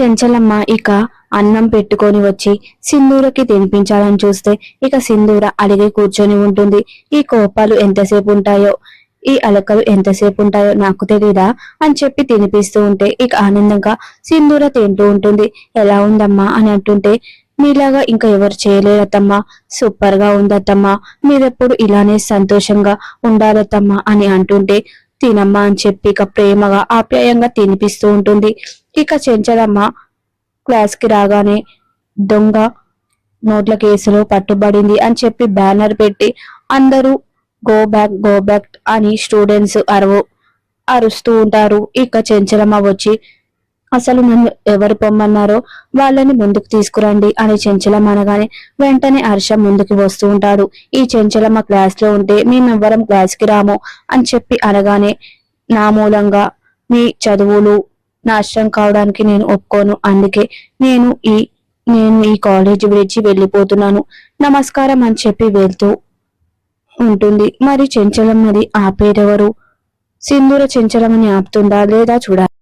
చెంచలమ్మ ఇక అన్నం పెట్టుకొని వచ్చి సింధూరకి తినిపించాలని చూస్తే ఇక సింధూర అడిగి కూర్చొని ఉంటుంది. ఈ కోపాలు ఎంతసేపు ఉంటాయో? ఈ అలకలు ఎంతసేపు ఉంటాయో నాకు తెలీదా? అని చెప్పి తినిపిస్తూ ఉంటే ఇక ఆనందంగా సింధూర తింటూ ఉంటుంది. ఎలా ఉందమ్మా? అని అంటుంటే మీలాగా ఇంకా ఎవరు చేయలేరతమ్మా సూపర్గా ఉందతమ్మా మీరెప్పుడు ఇలానే సంతోషంగా ఉండాలతమ్మా అని అంటుంటే తినమ్మా అని చెప్పి ఇక ప్రేమగా ఆప్యాయంగా తినిపిస్తూ ఉంటుంది. ఇక చెంచలమ్మ క్లాస్కి రాగానే దొంగ నోట్ల కేసులో పట్టుబడింది అని చెప్పి బ్యానర్ పెట్టి అందరూ గో బ్యాక్ గో బ్యాక్ అని స్టూడెంట్స్ అరవు అరుస్తూ ఉంటారు. ఇక చెంచలమ్మ వచ్చి అసలు నన్ను ఎవరు పొమ్మన్నారో వాళ్ళని ముందుకు తీసుకురండి అని చెంచలం అనగానే వెంటనే హర్ష ముందుకు వస్తూ ఉంటాడు. ఈ చెంచలమ్మ క్లాస్లో ఉంటే మేమెవ్వరం క్లాస్కి రాము అని చెప్పి అనగానే నా మూలంగా మీ చదువులు నాశనం కావడానికి నేను ఒప్పుకోను. అందుకే నేను ఈ నేను ఈ కాలేజ్ విడిచి వెళ్ళిపోతున్నాను. నమస్కారం అని చెప్పి వెళ్తూ ఉంటుంది. మరి చెంచలమ్మది ఆపేదెవరు సింధూర చెంచలమ్మని ఆపుతుందా లేదా చూడాలి